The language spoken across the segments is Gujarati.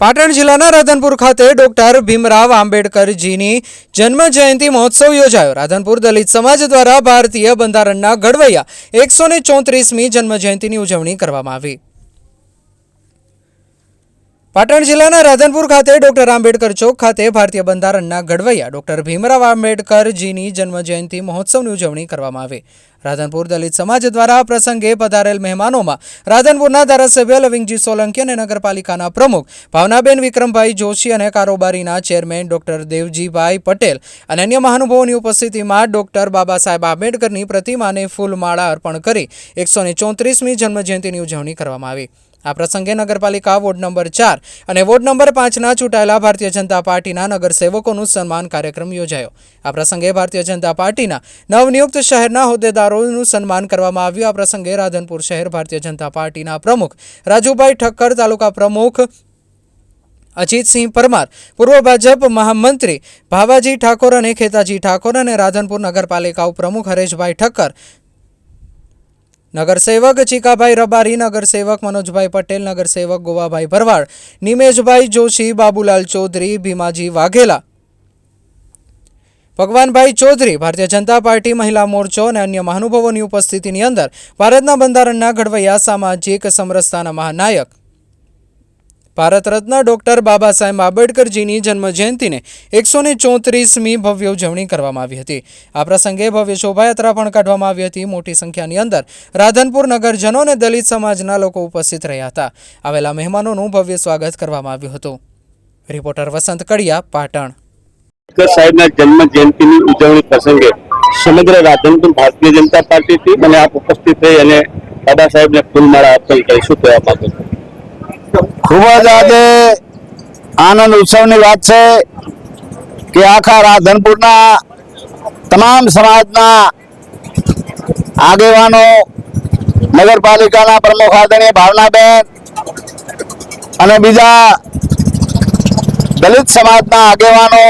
પાટણ જિલ્લાના રાધનપુર ખાતે ડોક્ટર ભીમરાવ આંબેડકરજીની જન્મ જયંતિ મહોત્સવ યોજાયો. રાધનપુર દલિત સમાજ દ્વારા ભારતીય બંધારણના ઘડવૈયા એકસો ને ચોત્રીસમી જન્મ જયંતિની ઉજવણી કરવામાં આવી. પાટણ જિલ્લાના રાધનપુર ખાતે ડોક્ટર આંબેડકર ચોક ખાતે ભારતીય બંધારણના ઘડવૈયા ડોક્ટર ભીમરાવ આંબેડકરજીની જન્મ જયંતિ મહોત્સવની ઉજવણી કરવામાં આવી. રાધનપુર દલિત સમાજ દ્વારા પ્રસંગે પધારેલ મહેમાનોમાં રાધનપુરના ધારાસભ્ય લવિંગજી સોલંકી અને નગરપાલિકાના પ્રમુખ ભાવનાબેન વિક્રમભાઈ જોશી અને કારોબારીના ચેરમેન ડોક્ટર દેવજીભાઈ પટેલ અને અન્ય મહાનુભાવોની ઉપસ્થિતિમાં ડોક્ટર બાબા સાહેબ આંબેડકરની પ્રતિમાને ફૂલમાળા અર્પણ કરી એકસો ને ચોત્રીસમી જન્મજયંતિની ઉજવણી કરવામાં આવી. આ પ્રસંગે નગરપાલિકા વોર્ડ નંબર ચાર અને વોર્ડ નંબર પાંચના ચૂંટાયેલા ભારતીય જનતા પાર્ટીના નગરસેવકોનું સન્માન કાર્યક્રમ યોજાયો. આ પ્રસંગે ભારતીય જનતા પાર્ટીના નવનિયુક્ત શહેરના હોદ્દેદારોનું સન્માન કરવામાં આવ્યું આ પ્રસંગે રાધનપુર શહેર ભારતીય જનતા પાર્ટીના પ્રમુખ રાજુભાઈ ઠક્કર તાલુકા પ્રમુખ અજીતસિંહ પરમાર પૂર્વ ભાજપ મહામંત્રી ભાવાજી ઠાકોર અને ખેતાજી ઠાકોર અને રાધનપુર નગરપાલિકા ઉપપ્રમુખ હરેશભાઈ ઠક્કર નગરસેવક ચીકાભાઈ રબારી નગરસેવક મનોજભાઈ પટેલ નગરસેવક ગોવાભાઈ ભરવાડ નિમેશભાઈ જોશી બાબુલાલ ચૌધરી ભીમાજી વાઘેલા ભગવાનભાઈ ચૌધરી, ભારતીય જનતા પાર્ટી, મહિલા મોરચો અને અન્ય મહાનુભાવોની ઉપસ્થિતિની અંદર ભારતના બંધારણના ઘડવૈયા સામાજિક સમરસતાના મહાનાયક. ભારત રત્ન ડોક્ટર બાબા સાહેબ આંબેડકરજીની જન્મજયંતિને એકસો ને ચોત્રીસમી ભવ્ય ઉજવણી કરવામાં આવી હતી. આ પ્રસંગે ભવ્ય શોભાયાત્રા પણ કાઢવામાં આવી હતી. મોટી સંખ્યાની અંદર રાધનપુર નગરજનો અને દલિત સમાજના લોકો ઉપસ્થિત રહ્યા હતા. આવેલા મહેમાનોનું ભવ્ય સ્વાગત કરવામાં આવ્યું હતું. રિપોર્ટર વસંત કડિયા, પાટણ. આંબેડકર સાહેબના જન્મ જયંતિની ઉજવણી પ્રસંગે સમગ્ર રાધનપુર ભારતીય જનતા પાર્ટીથી અને આપ ઉપસ્થિત થઈ અને બાબા સાહેબને ફૂલમાળા અર્પણ કરી શું કહેવા માંગુ? ખૂબ જ આજે આનંદ ઉત્સવની વાત છે કે આખા રાધનપુરના તમામ સમાજના આગેવાનો, નગરપાલિકાના પ્રમુખ આદરણીય ભાવનાબેન અને બીજા દલિત સમાજના આગેવાનો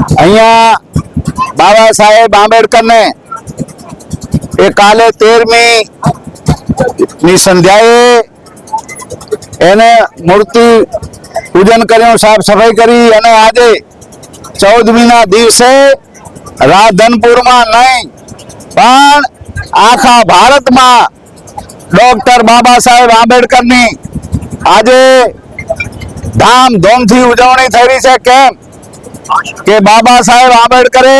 અહીંયા બાબા સાહેબ આંબેડકરને એ કાલે તેરમી ની સંધ્યાએ એને મૂર્તિ પૂજન કર્યું, સાફ સફાઈ કરી અને આજે ચૌદમીના દિવસે રાધનપુરમાં નહીં, પણ આખા ભારતમાં ડોક્ટર બાબા સાહેબ આંબેડકરની આજે ધામધૂમથી ઉજવણી થઈ રહી છે. કેમ? કે બાબા સાહેબ આંબેડકરે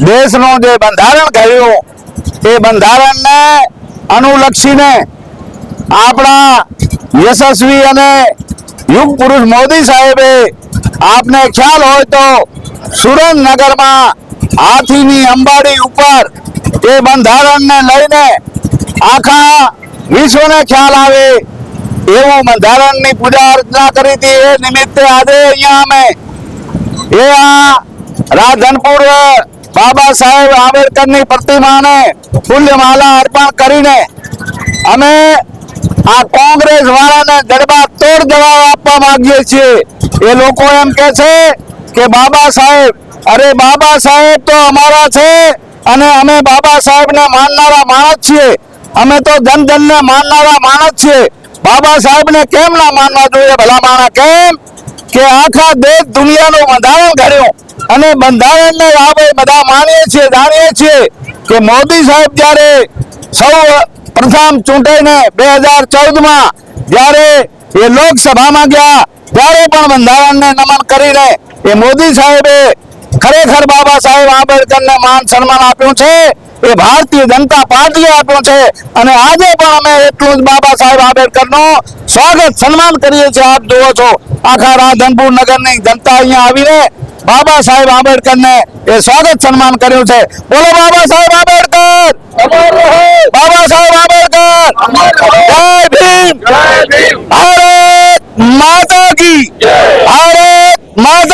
દેશનું જે બંધારણ ઘડ્યું એ બંધારણને અનુલક્ષીને આપણા યશસ્વી અને યુગ પુરુષ મોદી સાહેબે આપને ખ્યાલ હોય તો સુરેન્દ્રનગરમાં હાથીની અંબાડી ઉપર એ બંધારણને લઈને આખા વિશ્વને ખ્યાલ આવે, એવું બંધારણની પૂજા અર્ચના કરી હતી. એ નિમિત્તે આજે અહીંયા અમે એ આ રાધનપુર બાબા સાહેબ આંબેડકરની પ્રતિમાને ફૂલ્યમાલા અર્પણ કરીને અમે આ કોંગ્રેસ વાળાને જડબા તોડ જવાબ આપવા માંગીએ છીએ. એ લોકો એમ કે છે કે બાબા સાહેબ, અરે બાબા સાહેબ તો અમારા છે અને અમે બાબા સાહેબને માનનારા માણસ છીએ. અમે તો જન જનને માનનારા માણસ છીએ. બાબા સાહેબને કેમ ના માનવા જોઈએ? ભલા માણા કેમ? કે આખા દેશ દુનિયાનું બંધારણ ઘડ્યું. અને બંધારણને આપણે બધા માનીએ છીએ, જાણીએ છીએ કે મોદી સાહેબ જ્યારે સૌ પ્રથમ ચૂંટાઈને બે હજાર ચૌદમાં જ્યારે એ લોકસભામાં ગયા, ત્યારે પણ બંધારણને નમન કરીને એ મોદી સાહેબે ખરેખર બાબા સાહેબ આંબેડકરને માન સન્માન આપ્યું છે. એ ભારતીય જનતા પાર્ટીએ આપ્યો છે. અને આજે પણ અમે એટલું જ બાબા સાહેબ આંબેડકરનું સ્વાગત સન્માન કરીએ છીએ. આપ જુઓ છો, આખા રાધનપુર નગરની જનતા અહીંયા આવીને બાબા સાહેબ આંબેડકરને એ સ્વાગત સન્માન કર્યું છે. બોલો બાબા સાહેબ આંબેડકર! બાબા સાહેબ આંબેડકર! જય ભીમ! ભારત માતા કી! ભારત માતા